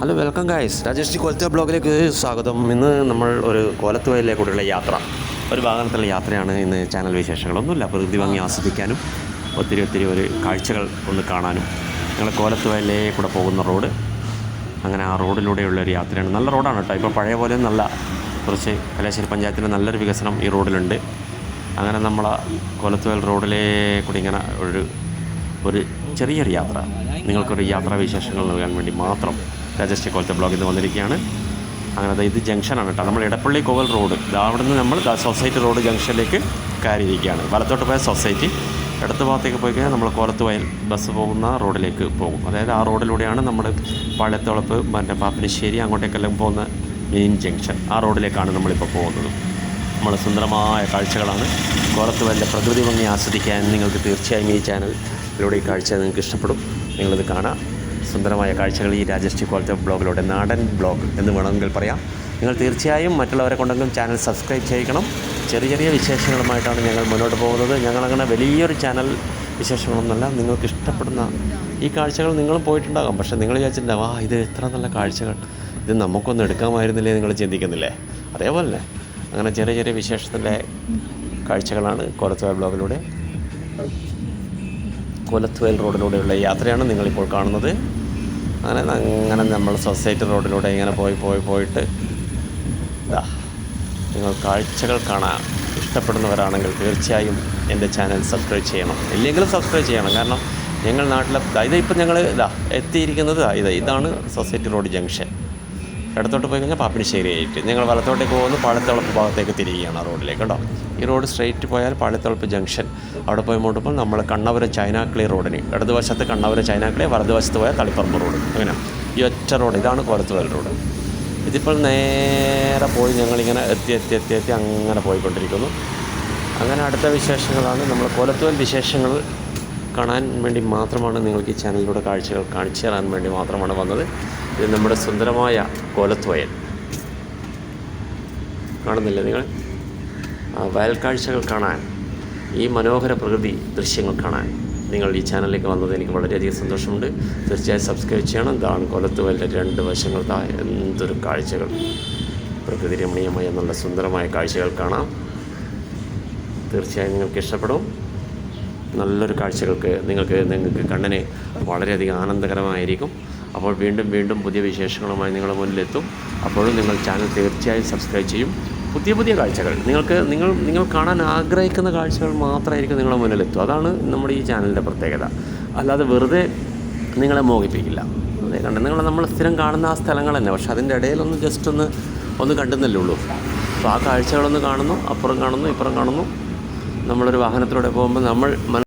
Hello welcome guys Rajesh ji കൊലത്തെ ബ്ലോഗിലേക്ക് സ്വാഗതം. ഇന്ന് നമ്മൾ ഒരു കോലത്തുവയിലേക്കൂടെയുള്ള യാത്ര ഒരു വാഹനത്തിലുള്ള യാത്രയാണ് ഇന്ന് ചാനൽ വിശേഷങ്ങളൊന്നുമില്ല. പ്രകൃതി ഭംഗി ആസ്വദിക്കാനും ഒത്തിരി ഒത്തിരി ഒരു കാഴ്ചകൾ ഒന്ന് കാണാനും ഞങ്ങൾ കോലത്തുവയിലേ കൂടെ പോകുന്ന റോഡ് അങ്ങനെ ആ റോഡിലൂടെയുള്ള ഒരു യാത്രയാണ്. നല്ല റോഡാണ് കേട്ടോ. ഇപ്പോൾ പഴയ പോലെ നല്ല കുറച്ച് കലാശ്ശേരി പഞ്ചായത്തിന്റെ നല്ലൊരു വികസനം ഈ റോഡിലുണ്ട്. അങ്ങനെ നമ്മൾ കൊലത്തുവയൽ റോഡിലേ കൂടി ഇങ്ങനെ ഒരു ഒരു ചെറിയൊരു യാത്ര. നിങ്ങൾക്കൊരു യാത്രാ വിശേഷങ്ങൾ നൽകാൻ വേണ്ടി മാത്രം രാജശ്രീ കോലത്തെ ബ്ലോഗിൽ നിന്ന് വന്നിരിക്കുകയാണ്. അങ്ങനെ ഇത് ജംഗ്ഷനാണ് കേട്ടോ. നമ്മൾ ഇടപ്പള്ളി കോവൽ റോഡ് അവിടെ നിന്ന് നമ്മൾ സൊസൈറ്റി റോഡ് ജംഗ്ഷനിലേക്ക് കയറിയിരിക്കുകയാണ്. വലത്തോട്ട് പോയ സൊസൈറ്റി ഇടത്ത് ഭാഗത്തേക്ക് പോയി കഴിഞ്ഞാൽ നമ്മൾ കോലത്ത് വയൽ ബസ് പോകുന്ന റോഡിലേക്ക് പോകും. അതായത് ആ റോഡിലൂടെയാണ് നമ്മൾ പാളയത്തോളപ്പ് മറ്റേ പാപ്പനശ്ശേരി അങ്ങോട്ടേക്കെല്ലാം പോകുന്ന മെയിൻ ജംഗ്ഷൻ ആ റോഡിലേക്കാണ് നമ്മളിപ്പോൾ പോകുന്നത്. നമ്മൾ സുന്ദരമായ കാഴ്ചകളാണ്. കോലത്ത് വയലിന്റെ പ്രകൃതി ഭംഗി ആസ്വദിക്കാൻ നിങ്ങൾക്ക് തീർച്ചയായും ഈ ചാനലിലൂടെ ഈ കാഴ്ച നിങ്ങൾക്ക് ഇഷ്ടപ്പെടും. നിങ്ങളിത് കാണാം. സുന്ദരമായ കാഴ്ചകൾ ഈ രാജശ്രീ കോളത്തെ ബ്ലോഗിലൂടെ നാടൻ ബ്ലോഗ് എന്ന് വേണമെങ്കിൽ പറയാം. നിങ്ങൾ തീർച്ചയായും മറ്റുള്ളവരെ കൊണ്ടെങ്കിലും ചാനൽ സബ്സ്ക്രൈബ് ചെയ്യിക്കണം. ചെറിയ ചെറിയ വിശേഷങ്ങളുമായിട്ടാണ് ഞങ്ങൾ മുന്നോട്ട് പോകുന്നത്. ഞങ്ങളങ്ങനെ വലിയൊരു ചാനൽ വിശേഷങ്ങളൊന്നുമല്ല. നിങ്ങൾക്ക് ഇഷ്ടപ്പെടുന്ന ഈ കാഴ്ചകൾ നിങ്ങളും പോയിട്ടുണ്ടാകാം. പക്ഷേ നിങ്ങൾ വിചാരിച്ചിട്ടുണ്ടാവും ആ ഇത് എത്ര നല്ല കാഴ്ചകൾ. ഇത് നമുക്കൊന്നും എടുക്കാമായിരുന്നില്ലേ നിങ്ങൾ ചിന്തിക്കുന്നില്ലേ? അതേപോലെ തന്നെ അങ്ങനെ ചെറിയ ചെറിയ വിശേഷത്തിന്റെ കാഴ്ചകളാണ് കുറച്ച് ബ്ലോഗിലൂടെ കോലത്തുവയൽ റോഡിലൂടെയുള്ള യാത്രയാണ് നിങ്ങളിപ്പോൾ കാണുന്നത്. അങ്ങനെ അങ്ങനെ നമ്മൾ സൊസൈറ്റി റോഡിലൂടെ ഇങ്ങനെ പോയി പോയി പോയിട്ട് ഇതാ നിങ്ങൾ കാഴ്ചകൾ കാണാൻ ഇഷ്ടപ്പെടുന്നവരാണെങ്കിൽ തീർച്ചയായും എന്റെ ചാനൽ സബ്സ്ക്രൈബ് ചെയ്യണം. ഇല്ലെങ്കിലും സബ്സ്ക്രൈബ് ചെയ്യണം. കാരണം ഞങ്ങൾ നാട്ടിലെ ഇത് ഇപ്പം ഞങ്ങൾ ഇതാ എത്തിയിരിക്കുന്നത് ഇത് ഇതാണ് സൊസൈറ്റി റോഡ് ജംഗ്ഷൻ. ഇടത്തോട്ട് പോയി കഴിഞ്ഞാൽ പാപ്പിനിശ്ശേരി ആയിട്ട്. നിങ്ങൾ വലത്തോട്ടേക്ക് പോകുന്നു പാളത്തോളപ്പ് ഭാഗത്തേക്ക് തിരിയുകയാണ് റോഡിലേക്ക് കേട്ടോ. ഈ റോഡ് സ്ട്രെയിറ്റ് പോയാൽ പാളത്തോളപ്പ് ജംഗ്ഷൻ അവിടെ പോയി മുട്ടുമ്പോൾ നമ്മൾ കണ്ണപുരം ചൈനാക്കിളി റോഡിന്. ഇടതുവശത്ത് കണ്ണപുരം ചൈനാക്കിളി വലതുവശത്ത് പോയാൽ തളിപ്പറമ്പ് റോഡ്. അങ്ങനെ. ഈ ഒറ്റ റോഡ്. ഇതാണ് കോലത്തുവൽ റോഡ്. ഇതിപ്പോൾ നേരെ പോയി ഞങ്ങളിങ്ങനെ എത്തി എത്തി എത്തി എത്തി അങ്ങനെ പോയിക്കൊണ്ടിരിക്കുന്നു. അങ്ങനെ അടുത്ത വിശേഷങ്ങളാണ്. നമ്മൾ കോലത്തുവൽ വിശേഷങ്ങൾ കാണാൻ വേണ്ടി മാത്രമാണ് നിങ്ങൾക്ക് ഈ ചാനലിലൂടെ കാഴ്ചകൾ കാണിച്ചു തരാൻ വേണ്ടി മാത്രമാണ് വന്നത്. ഇത് നമ്മുടെ സുന്ദരമായ കോലത്തുവയൽ കാണുന്നില്ലേ നിങ്ങൾ? വയൽക്കാഴ്ചകൾ വയൽ കാഴ്ചകൾ കാണാൻ ഈ മനോഹര പ്രകൃതി ദൃശ്യങ്ങൾ കാണാൻ നിങ്ങൾ ഈ ചാനലിലേക്ക് വന്നത് എനിക്ക് വളരെയധികം സന്തോഷമുണ്ട്. തീർച്ചയായും സബ്സ്ക്രൈബ് ചെയ്യണം. ഇതാണ് കൊലത്തുവലിന്റെ രണ്ട് വശങ്ങൾ. എന്തൊരു കാഴ്ചകൾ. പ്രകൃതി രമണീയമായ നല്ല സുന്ദരമായ കാഴ്ചകൾ കാണാം. തീർച്ചയായും നിങ്ങൾക്ക് ഇഷ്ടപ്പെടും. നല്ലൊരു കാഴ്ചകൾക്ക് നിങ്ങൾക്ക് നിങ്ങൾക്ക് കണ്ണിന് വളരെയധികം ആനന്ദകരമായിരിക്കും. അപ്പോൾ വീണ്ടും വീണ്ടും പുതിയ വിശേഷങ്ങളുമായി നിങ്ങളുടെ മുന്നിലെത്തും. അപ്പോഴും നിങ്ങൾ ചാനൽ തീർച്ചയായും സബ്സ്ക്രൈബ് ചെയ്യും. പുതിയ പുതിയ കാഴ്ചകൾ. നിങ്ങൾക്ക് നിങ്ങൾ നിങ്ങൾ കാണാൻ ആഗ്രഹിക്കുന്ന കാഴ്ചകൾ മാത്രമായിരിക്കും നിങ്ങളുടെ മുന്നിലെത്തും അതാണ് നമ്മുടെ ഈ ചാനലിന്റെ പ്രത്യേകത. അല്ലാതെ വെറുതെ നിങ്ങളെ മോഹിപ്പിക്കില്ല. അതെ കണ്ട്? നിങ്ങൾ നമ്മൾ സ്ഥിരം കാണുന്ന ആ സ്ഥലങ്ങൾ തന്നെ. പക്ഷേ അതിന്റെ ഇടയിലൊന്ന് ജസ്റ്റ് ഒന്ന് ഒന്ന് കണ്ടെന്നല്ലേ ഉള്ളൂ. അപ്പോൾ ആ കാഴ്ചകളൊന്ന് കാണുന്നു അപ്പുറം കാണുന്നു ഇപ്പുറം കാണുന്നു. നമ്മളൊരു വാഹനത്തിലൂടെ പോകുമ്പോൾ നമ്മൾ